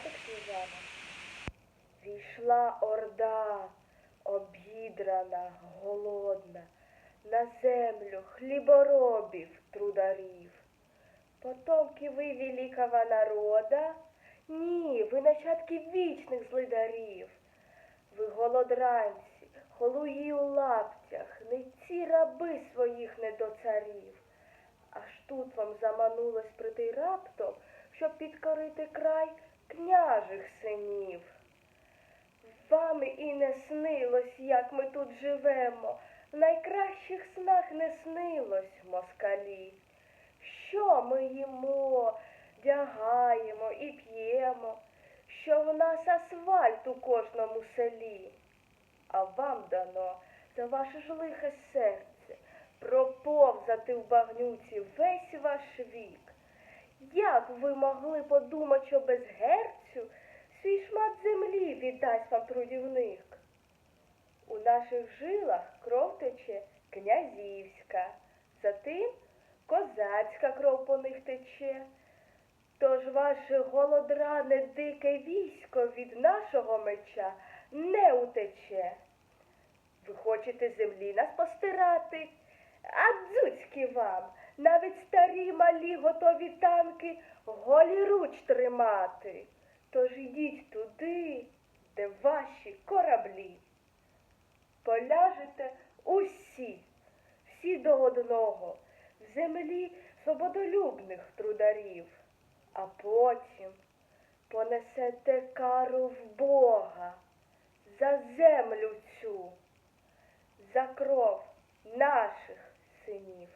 братик Сніжана. Війшла орда, обідрана, голодна, на землю хліборобів, трударів. Потомки ви великого народа? Ні, ви нащадки вічних злидарів. Ви голодранці, холуї у лаптях, не ці раби своїх недоцарів. Аж тут вам заманулось прийти раптом, щоб підкорити край княжих синів. Вам і не снилось, як ми тут живемо, в найкращих снах не снилось москалі. Що ми їмо, вдягаємо і п'ємо, що в нас асфальт у кожному селі. А вам дано за ваше ж лихе серце проповзати в багнюці весь ваш вік. Як ви могли подумати, що без герцю свій шмат землі віддасть вам трудівник? У наших жилах кров тече князівська, затим козацька кров по них тече. Тож ваше голодране дике військо від нашого меча не утече. Ви хочете землі нас постирати? А дзуцьки вам, навіть старі малі готові танки голі руч тримати. Тож ідіть туди, де ваші кораблі. Поляжете усі, всі до одного, в землі свободолюбних трударів, а потім понесете кару в Бога за землю цю, за кров наших синів.